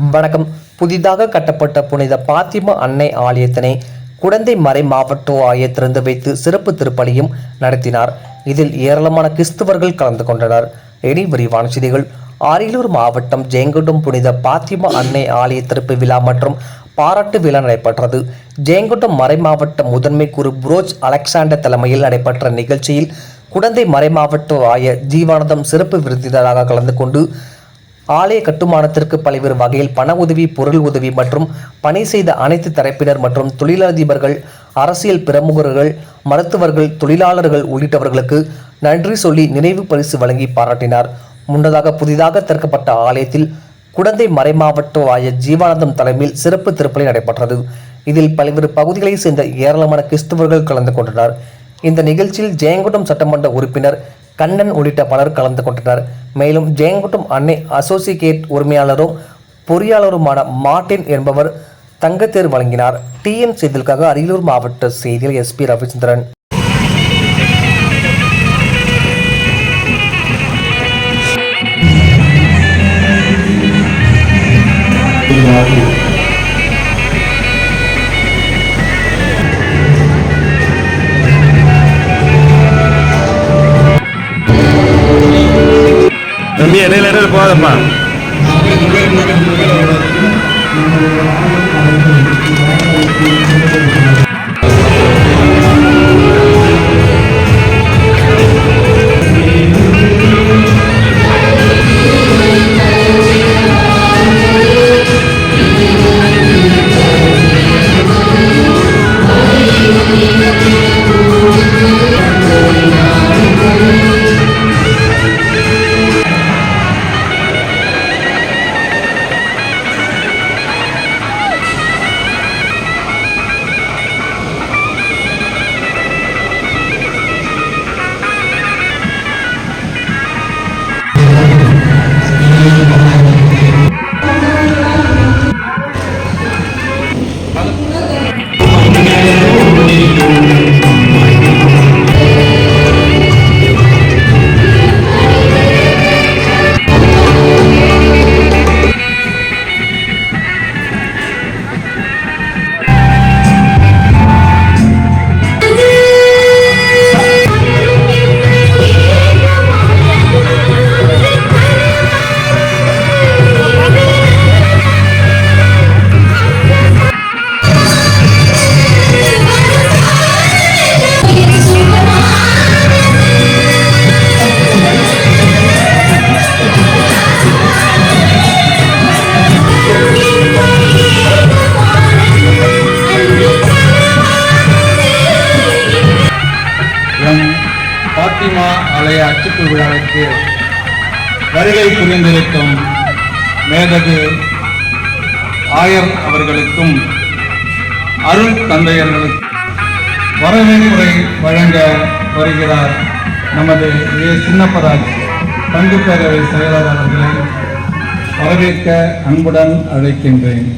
வணக்கம். புதிதாக கட்டப்பட்ட புனித பாத்திமா அன்னை ஆலயத்தினை குடந்தை மறை மாவட்ட ஆயர் திறந்து வைத்து சிறப்பு திருப்பலியும் நடத்தினார். இதில் ஏராளமான கிறிஸ்தவர்கள் கலந்து கொண்டனர். இனி விரிவான செய்திகள். அரியலூர் மாவட்டம் ஜெயங்குண்டம் புனித பாத்திமா அன்னை ஆலய திறப்பு விழா மற்றும் பாராட்டு விழா நடைபெற்றது. ஜெயங்குண்டம் மறை மாவட்ட முதன்மை குரு புரோஜ் அலெக்சாண்டர் தலைமையில் நடைபெற்ற நிகழ்ச்சியில் குடந்தை மறை மாவட்ட ஆயர் ஜீவானந்தம் சிறப்பு விருந்தினராக கலந்து கொண்டு ஆலய கட்டுமானத்திற்கு பல்வேறு வகையில் பண உதவி பொருள் உதவி மற்றும் பணி செய்த அனைத்து தரப்பினர் மற்றும் தொழிலதிபர்கள் அரசியல் பிரமுகர்கள் மருத்துவர்கள் தொழிலாளர்கள் உள்ளிட்டவர்களுக்கு நன்றி சொல்லி நினைவு பரிசு வழங்கி பாராட்டினார். முன்னதாக புதிதாக திறக்கப்பட்ட ஆலயத்தில் குடந்தை மறைமாவட்ட ஆய ஜீவானந்தம் தலைமையில் சிறப்பு திருப்பலி நடைபெற்றது. இதில் பல்வேறு பகுதிகளைச் சேர்ந்த ஏராளமான கிறிஸ்துவர்கள் கலந்து கொண்டனர். இந்த நிகழ்ச்சியில் ஜெயங்கொண்டம் சட்டமன்ற உறுப்பினர் கண்ணன் உள்ளிட்ட பலர் கலந்து கொண்டனர். மேலும் ஜெயங்குட்டம் அன்னை அசோசியேட் உரிமையாளரும் பொறியாளருமான மார்டின் என்பவர் தங்கத்தேர் வழங்கினார். டிஎன் செய்திகளுக்காக அரியலூர் மாவட்ட செய்தியில் எஸ்பி ரவிச்சந்திரன். தம்பி இடையில இடையில போகாதப்பா. பாத்திமா ஆலய அச்சுப்பு விழாவிற்கு வருகை புரிந்திருக்கும் மேதகு ஆயர் அவர்களுக்கும் அருள் தந்தையர்களுக்கும் வரவேற்புரை வழங்க வருகிறார் நமது ஏ சின்னப்பராஜ் பங்கு பேரவை செயலாளர் அவர்களை வரவேற்க அன்புடன் அழைக்கின்றேன்.